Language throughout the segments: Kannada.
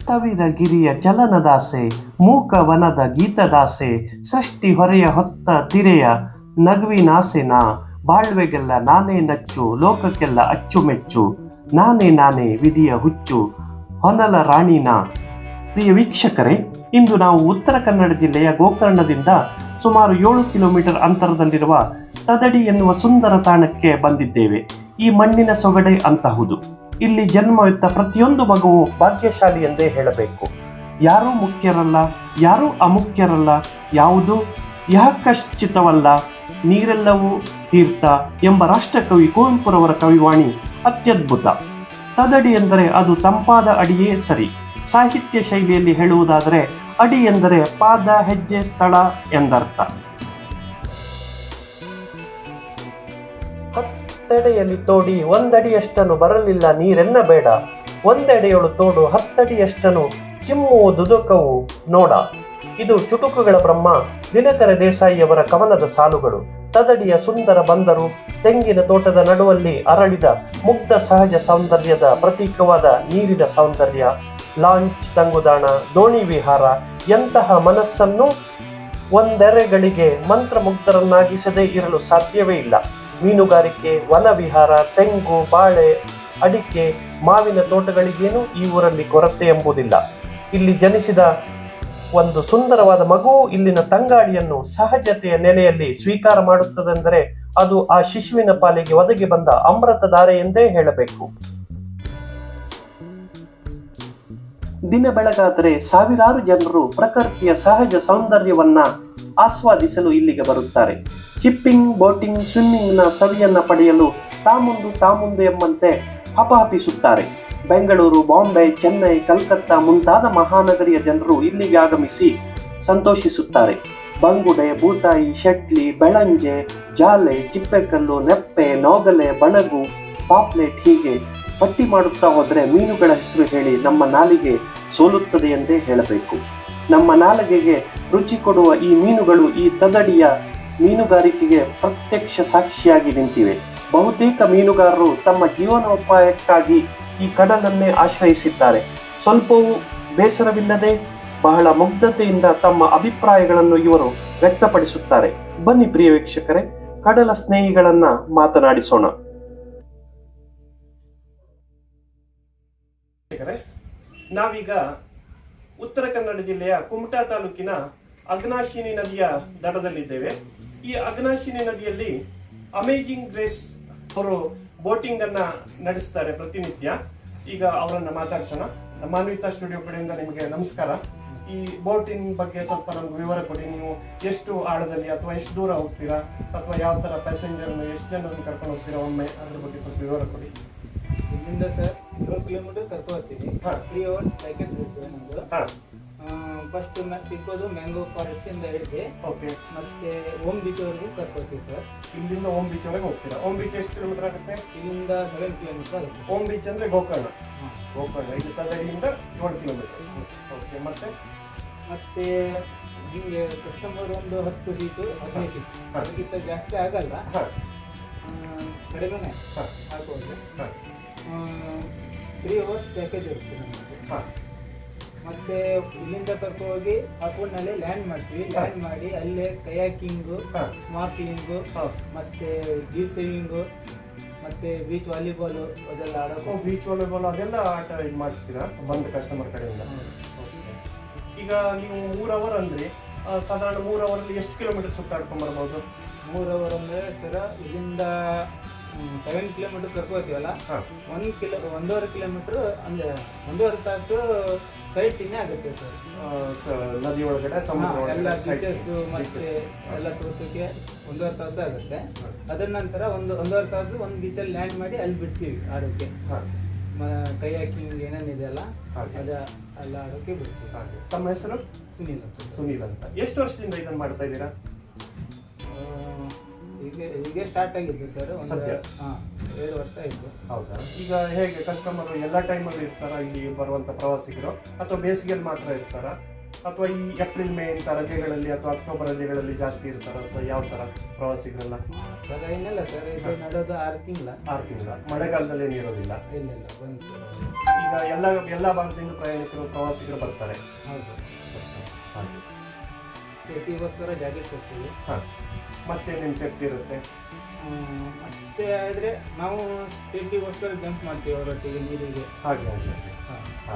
ಸ್ಥವಿರ ಗಿರಿಯ ಚಲನದಾಸೆ ಮೂಕ ವನದ ಗೀತದಾಸೆ, ಸೃಷ್ಟಿ ಹೊರೆಯ ಹೊತ್ತ ತಿರೆಯ ನಗುವಿನಾಸೆನ, ಬಾಳ್ವೆಗೆಲ್ಲ ನಾನೇ ನಚ್ಚು, ಲೋಕಕ್ಕೆಲ್ಲ ಅಚ್ಚುಮೆಚ್ಚು, ನಾನೇ ನಾನೇ ವಿಧಿಯ ಹುಚ್ಚು, ಹೊನಲ ರಾಣಿನ. ಪ್ರಿಯ ವೀಕ್ಷಕರೇ, ಇಂದು ನಾವು ಉತ್ತರ ಕನ್ನಡ ಜಿಲ್ಲೆಯ ಗೋಕರ್ಣದಿಂದ ಸುಮಾರು ಏಳು ಕಿಲೋಮೀಟರ್ ಅಂತರದಲ್ಲಿರುವ ತದಡಿ ಎನ್ನುವ ಸುಂದರ ತಾಣಕ್ಕೆ ಬಂದಿದ್ದೇವೆ. ಈ ಮಣ್ಣಿನ ಸೊಗಡೆ ಅಂತಹುದು. ಇಲ್ಲಿ ಜನ್ಮವೆತ್ತ ಪ್ರತಿಯೊಂದು ಮಗುವು ಭಾಗ್ಯಶಾಲಿ ಎಂದೇ ಹೇಳಬೇಕು. ಯಾರೂ ಮುಖ್ಯರಲ್ಲ, ಯಾರೂ ಅಮುಖ್ಯರಲ್ಲ, ಯಾವುದು ಯಾಕಶ್ಚಿತವಲ್ಲ. ನೀರೆಲ್ಲವೂ ತೀರ್ಥ ಎಂಬ ರಾಷ್ಟ್ರಕವಿ ಕುವೆಂಪುರವರ ಕವಿವಾಣಿ ಅತ್ಯದ್ಭುತ. ತದಡಿ ಎಂದರೆ ಅದು ತಂಪಾದ ಅಡಿಯೇ ಸರಿ. ಸಾಹಿತ್ಯ ಶೈಲಿಯಲ್ಲಿ ಹೇಳುವುದಾದರೆ ಅಡಿ ಎಂದರೆ ಪಾದ, ಹೆಜ್ಜೆ, ಸ್ಥಳ ಎಂದರ್ಥ. ಹತ್ತೆಡೆಯಲ್ಲಿ ತೋಡಿ ಒಂದಡಿಯಷ್ಟನ್ನು ಬರಲಿಲ್ಲ ನೀರೆನ್ನ ಬೇಡ ಒಂದೆಡೆಯೊಳು ತೋಡು ಹತ್ತಡಿಯಷ್ಟನು ಚಿಮ್ಮುವುದುದುಕವು ನೋಡ. ಇದು ಚುಟುಕುಗಳ ಬ್ರಹ್ಮ, ದಿನಕರ ದೇಸಾಯಿಯವರ ಕವನದ ಸಾಲುಗಳು. ತದಡಿಯ ಸುಂದರ ಬಂದರು, ತೆಂಗಿನ ತೋಟದ ನಡುವಲ್ಲಿ ಅರಳಿದ ಮುಗ್ಧ ಸಹಜ ಸೌಂದರ್ಯದ ಪ್ರತೀಕವಾದ ನೀರಿನ ಸೌಂದರ್ಯ. ಲಾಂಚ್ ತಂಗುದಾಣ, ದೋಣಿ ವಿಹಾರ, ಎಂತಹ ಮನಸ್ಸನ್ನು ಒಂದೆರೆಗಳಿಗೆ ಮಂತ್ರಮುಗ್ಧರನ್ನಾಗಿಸದೇ ಇರಲು ಸಾಧ್ಯವೇ ಇಲ್ಲ. ಮೀನುಗಾರಿಕೆ, ವನವಿಹಾರ, ತೆಂಗು, ಬಾಳೆ, ಅಡಿಕೆ, ಮಾವಿನ ತೋಟಗಳಿಗೇನು ಈ ಊರಲ್ಲಿ ಕೊರತೆ ಎಂಬುದಿಲ್ಲ. ಇಲ್ಲಿ ಜನಿಸಿದ ಒಂದು ಸುಂದರವಾದ ಮಗು ಇಲ್ಲಿನ ತಂಗಾಳಿಯನ್ನು ಸಹಜತೆಯ ನೆಲೆಯಲ್ಲಿ ಸ್ವೀಕಾರ ಮಾಡುತ್ತದೆಂದರೆ ಅದು ಆ ಶಿಶುವಿನ ಪಾಲಿಗೆ ಒದಗಿ ಬಂದ ಅಮೃತಧಾರೆ ಎಂದೇ ಹೇಳಬೇಕು. ದಿನ ಬೆಳಗಾದರೆ ಸಾವಿರಾರು ಜನರು ಪ್ರಕೃತಿಯ ಸಹಜ ಸೌಂದರ್ಯವನ್ನ ಆಸ್ವಾದಿಸಲು ಇಲ್ಲಿಗೆ ಬರುತ್ತಾರೆ. ಚಿಪ್ಪಿಂಗ್ ಬೋಟಿಂಗ್, ಸ್ವಿಮ್ಮಿಂಗ್ನ ಸವಿಯನ್ನು ಪಡೆಯಲು ತಾಮುಂದು ತಾಮುಂದು ಎಂಬಂತೆ ಹಪಹಪಿಸುತ್ತಾರೆ. ಬೆಂಗಳೂರು, ಬಾಂಬೆ, ಚೆನ್ನೈ, ಕಲ್ಕತ್ತಾ ಮುಂತಾದ ಮಹಾನಗರಿಯ ಜನರು ಇಲ್ಲಿಗೆ ಆಗಮಿಸಿ ಸಂತೋಷಿಸುತ್ತಾರೆ. ಬಂಗುಡೆ, ಬೂತಾಯಿ, ಶೆಟ್ಲಿ, ಬೆಳಂಜೆ, ಜಾಲೆ, ಚಿಪ್ಪೆಕಲ್ಲು, ನೆಪ್ಪೆ, ನೋಗಲೆ, ಬಣಗು, ಪಾಪ್ಲೆಟ್ ಹೀಗೆ ಪಟ್ಟಿ ಮಾಡುತ್ತಾ ಹೋದರೆ ಮೀನುಗಳ ಹೆಸರು ಹೇಳಿ ನಮ್ಮ ನಾಲಿಗೆ ಸೋಲುತ್ತದೆ ಎಂದೇ ಹೇಳಬೇಕು. ನಮ್ಮ ನಾಲಿಗೆಗೆ ರುಚಿ ಕೊಡುವ ಈ ಮೀನುಗಳು ಈ ತದಡಿಯ ಮೀನುಗಾರಿಕೆಗೆ ಪ್ರತ್ಯಕ್ಷ ಸಾಕ್ಷಿಯಾಗಿ ನಿಂತಿವೆ. ಬಹುತೇಕ ಮೀನುಗಾರರು ತಮ್ಮ ಜೀವನೋಪಾಯಕ್ಕಾಗಿ ಈ ಕಡಲನ್ನೇ ಆಶ್ರಯಿಸಿದ್ದಾರೆ. ಸ್ವಲ್ಪವೂ ಬೇಸರವಿಲ್ಲದೆ ಬಹಳ ಮುಗ್ಧತೆಯಿಂದ ತಮ್ಮ ಅಭಿಪ್ರಾಯಗಳನ್ನು ಇವರು ವ್ಯಕ್ತಪಡಿಸುತ್ತಾರೆ. ಬನ್ನಿ ಪ್ರಿಯ ವೀಕ್ಷಕರೇ, ಕಡಲ ಸ್ನೇಹಿಗಳನ್ನ ಮಾತನಾಡಿಸೋಣ. ನಾವೀಗ ಉತ್ತರ ಕನ್ನಡ ಜಿಲ್ಲೆಯ ಕುಮಟಾ ತಾಲೂಕಿನ ಅಗ್ನಾಶಿನಿ ನದಿಯ ದಡದಲ್ಲಿದ್ದೇವೆ. ಈ ಅಗ್ನಾಶಿನಿ ನದಿಯಲ್ಲಿ ಅಮೇಜಿಂಗ್ ಗ್ರೇಸ್ ಅವರು ಬೋಟಿಂಗ್ ಅನ್ನ ನಡೆಸ್ತಾರೆ ಪ್ರತಿನಿತ್ಯ. ಈಗ ಅವರನ್ನ ಮಾತಾಡ್ಸೋಣ. ಮಾನ್ವಿತಾ ಸ್ಟುಡಿಯೋ ಕಡೆಯಿಂದ ನಿಮಗೆ ನಮಸ್ಕಾರ. ಈ ಬೋಟಿಂಗ್ ಬಗ್ಗೆ ಸ್ವಲ್ಪ ನಮ್ಗೆ ವಿವರ ಕೊಡಿ. ನೀವು ಎಷ್ಟು ಆಳದಲ್ಲಿ ಅಥವಾ ಎಷ್ಟು ದೂರ ಹೋಗ್ತೀರಾ? ಅಥವಾ ಯಾವ ತರ ಪ್ಯಾಸೆಂಜರ್ ಎಷ್ಟು ಜನರನ್ನು ಕರ್ಕೊಂಡು ಹೋಗ್ತೀರಾ? ಒಮ್ಮೆ ಅದ್ರ ಬಗ್ಗೆ ಸ್ವಲ್ಪ ವಿವರ ಕೊಡಿ. ಇಲ್ಲಿಂದ ಸರ್ ಕಿಲೋಮೀಟರ್ ಕರ್ಕೊಂಡು ಹೋಗ್ತೀನಿ. ತ್ರೀ ಅವರ್ಸ್ ಪ್ಯಾಕೇಜ್ ಫಸ್ಟ್ ಸಿಕ್ಕೋದು ಮ್ಯಾಂಗೋ ಫಾರೆಸ್ಟ್ ಇಂದ ಹಿಡಿದು ಓಕೆ ಮತ್ತೆ ಓಮ್ ಬೀಚ್ ವರೆಗೂ ಕರ್ಕೊಳ್ತೀವಿ ಸರ್ ಇಲ್ಲಿಂದ ಓಮ್ ಬೀಚ್ ಒಳಗೆ ಹೋಗ್ತೀರಾ? ಓಮ್ ಬೀಚ್ ಎಷ್ಟು ಕಿಲೋಮೀಟರ್ ಆಗುತ್ತೆ? ಇಲ್ಲಿಂದ ಸೆವೆನ್ ಕಿಲೋಮೀಟರ್ ಆಗುತ್ತೆ ಓಮ್ ಬೀಚ್ ಅಂದ್ರೆ ಗೋಕರ್ಣ. ಗೋಕರ್ಣ ಇದು ತದಡಿಯಿಂದ ಏಳು ಕಿಲೋಮೀಟರ್ ಓಕೆ ಮತ್ತೆ? ಮತ್ತೆ ನಿಮಗೆ ಕಸ್ಟಮರ್ ಒಂದು ಹತ್ತು ಸೀಟು ಹದಿನೈದು ಸೀಟ್. ಅದಕ್ಕಿಂತ ಜಾಸ್ತಿ ಆಗಲ್ಲ. ಕಡಿಮೆ ಹಾಕೋದು ಹಾ. ತ್ರೀ ಅವರ್ಸ್ ಪ್ಯಾಕೇಜ್ ಇರುತ್ತೆ ನಮಗೆ ಹಾ. ಮತ್ತೆ ಇಲ್ಲಿಂದ ಕರ್ಕೊ ಹೋಗಿ ಹಾಕೊಂಡ್ನಲ್ಲಿ ಲ್ಯಾಂಡ್ ಮಾಡ್ತೀವಿ. ಲ್ಯಾಂಡ್ ಮಾಡಿ ಅಲ್ಲೇ ಕಯಾಕಿಂಗು. ಸ್ಮಾರ್ಕ್ಲಿಂಗು ಮತ್ತೆ ಜೀಪ್ ಸೇವಿಂಗು ಮತ್ತೆ ಬೀಚ್ ವಾಲಿಬಾಲು ಅದೆಲ್ಲ ಆಡೋದು. ಬೀಚ್ ವಾಲಿಬಾಲ್ ಅದೆಲ್ಲ ಆಟ ಇದು ಮಾಡಿಸ್ತೀರಾ ಬಂದ ಕಸ್ಟಮರ್ ಕಡೆಯಿಂದ. ಈಗ ನೀವು ಮೂರು ಅವರ್ ಅಂದ್ರೆ ಸಾಧಾರಣ ಮೂರ್ ಅವರಲ್ಲಿ ಎಷ್ಟು ಕಿಲೋಮೀಟರ್ ಸುತ್ತಾಡ್ಕೊಂಡ್ ಬರ್ಬೋದು? ಮೂರ್ ಅವರ್ ಅಂದ್ರೆ ಸರ ಇಲ್ಲಿಂದ ಸೆವೆನ್ ಕಿಲೋಮೀಟರ್ ಕರ್ಕೋತೀವಲ್ಲ ಒಂದು ಕಿಲೋ ಒಂದೂವರೆ ಕಿಲೋಮೀಟರ್ ಅಂದರೆ ಒಂದೂವರೆ ತಾಸು ಸೈಟ್ ಸೀನೇ ಆಗುತ್ತೆ ಸರ್ ನದಿ ಒಳಗಡೆ ಎಲ್ಲ ಒಳಗಡೆ ಮತ್ತು. ಎಲ್ಲ ತೋರಿಸೋಕ್ಕೆ ಒಂದೂವರೆ ತಾಸು ಆಗುತ್ತೆ. ಅದರ ನಂತರ ಒಂದು ಒಂದೂವರೆ ತಾಸು ಒಂದು ಬೀಚಲ್ಲಿ ಲ್ಯಾಂಡ್ ಮಾಡಿ ಅಲ್ಲಿ ಬಿಡ್ತೀವಿ ಆಡೋಕ್ಕೆ ಕೈ ಹಾಕಿಂಗ್ ಏನೇನಿದೆಯಲ್ಲ ಇದೆಯಲ್ಲ ಅದ ಎಲ್ಲ ಆಡೋಕ್ಕೆ ಬಿಡ್ತೀವಿ. ತಮ್ಮ ಹೆಸರು? ಸುನೀಲ್ ಅಂತ. ಸುನೀಲ್ ಅಂತ. ಎಷ್ಟು ವರ್ಷದಿಂದ ಇದನ್ನು ಮಾಡ್ತಾ ಇದ್ದೀರಾ? ಹೀಗೆ ಈಗ ಸ್ಟಾರ್ಟ್ ಆಗಿದ್ದು ಸರ್ ಒಂದು ಸದ್ಯ? ಹಾಂ ಎರಡು ವರ್ಷ ಆಯಿತು. ಹೌದಾ? ಈಗ ಹೇಗೆ ಕಸ್ಟಮರ್ ಎಲ್ಲ ಟೈಮಲ್ಲಿ ಇರ್ತಾರಾ? ಇಲ್ಲಿ ಬರುವಂತ ಪ್ರವಾಸಿಗರು? ಅಥವಾ ಬೇಸಿಗೆಯಲ್ಲಿ ಮಾತ್ರ ಇರ್ತಾರ? ಅಥವಾ ಈ ಏಪ್ರಿಲ್ ಮೇ ಇಂಥ ರಜೆಗಳಲ್ಲಿ ಅಥವಾ ಅಕ್ಟೋಬರ್ ರಜೆಗಳಲ್ಲಿ ಜಾಸ್ತಿ ಇರ್ತಾರ? ಅಥವಾ ಯಾವ ತರ ಪ್ರವಾಸಿಗರೆಲ್ಲ? ಸರ್ ಏನಿಲ್ಲ ಸರ್ ಇದು ನಡೆಯೋದು ಆರು ತಿಂಗಳ. ಆರು ತಿಂಗಳ. ಮಳೆಗಾಲದಲ್ಲಿ ಏನು ಇರೋದಿಲ್ಲ? ಇಲ್ಲ ಇಲ್ಲ ಬಂದು ಸರ್ ಈಗ ಎಲ್ಲ ಎಲ್ಲ ಭಾಗದಿಂದ ಪ್ರಯಾಣಿಕರು ಪ್ರವಾಸಿಗರು ಬರ್ತಾರೆ. ಹೌದು. ಹಾಗೆ. ಸೇಫ್ಟಿಗೋಸ್ಕರ ಜಾಕೆಟ್ ಕೊಡ್ತೀವಿ ಹಾಂ. ಮತ್ತೆ ನಿಮ್ಮ ಸೇಫ್ಟಿ ಇರುತ್ತೆ. ಹ್ಮ್, ಮತ್ತೆ ಆದರೆ ನಾವು ಸೇಫ್ಟಿಗೋಸ್ಕರ ಜಂಪ್ ಮಾಡ್ತೀವಿ ಅವರೊಟ್ಟಿಗೆ ನೀರಿಗೆ. ಹಾಗೆ ಹಾಗೆ ಹಾಗೆ.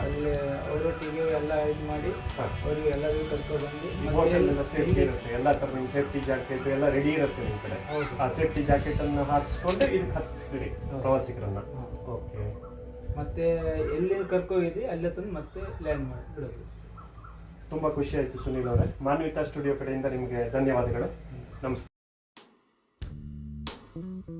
ಅಲ್ಲಿ ಅವರೊಟ್ಟಿಗೆ ಎಲ್ಲ ಇದು ಮಾಡಿ ಹಾಂ. ಅವರಿಗೆ ಎಲ್ಲರಿಗೂ ಕರ್ಕೊಂಡು ಬಂದು ಎಲ್ಲ ಸೇಫ್ಟಿ ಇರುತ್ತೆ. ಎಲ್ಲ ಥರ ನಿಮ್ಮ ಸೇಫ್ಟಿ ಜಾಕೆಟ್ ಎಲ್ಲ ರೆಡಿ ಇರುತ್ತೆ ನಿಮ್ಮ ಕಡೆ. ಹೌದು. ಆ ಸೇಫ್ಟಿ ಜಾಕೆಟ್ ಅನ್ನು ಹಾಕಿಸ್ಕೊಂಡೆ ಇದಕ್ಕೆ ಹತ್ತಿಸ್ತೀರಿ ಪ್ರವಾಸಿಗರನ್ನ. ಹಾಂ. ಓಕೆ. ಮತ್ತೆ ಎಲ್ಲಿ ಕರ್ಕೋಗಿದ್ವಿ ಅಲ್ಲಿ ತಂದು ಮತ್ತೆ ಲ್ಯಾಂಡ್ ಮಾಡಿ ಬಿಡೋದು. ತುಂಬಾ ಖುಷಿ ಆಯ್ತು ಸುನೀಲ್ ಅವರೇ. ಮಾನ್ವಿತಾ ಸ್ಟುಡಿಯೋ ಕಡೆಯಿಂದ ನಿಮಗೆ ಧನ್ಯವಾದಗಳು. ನಮಸ್ಕಾರ.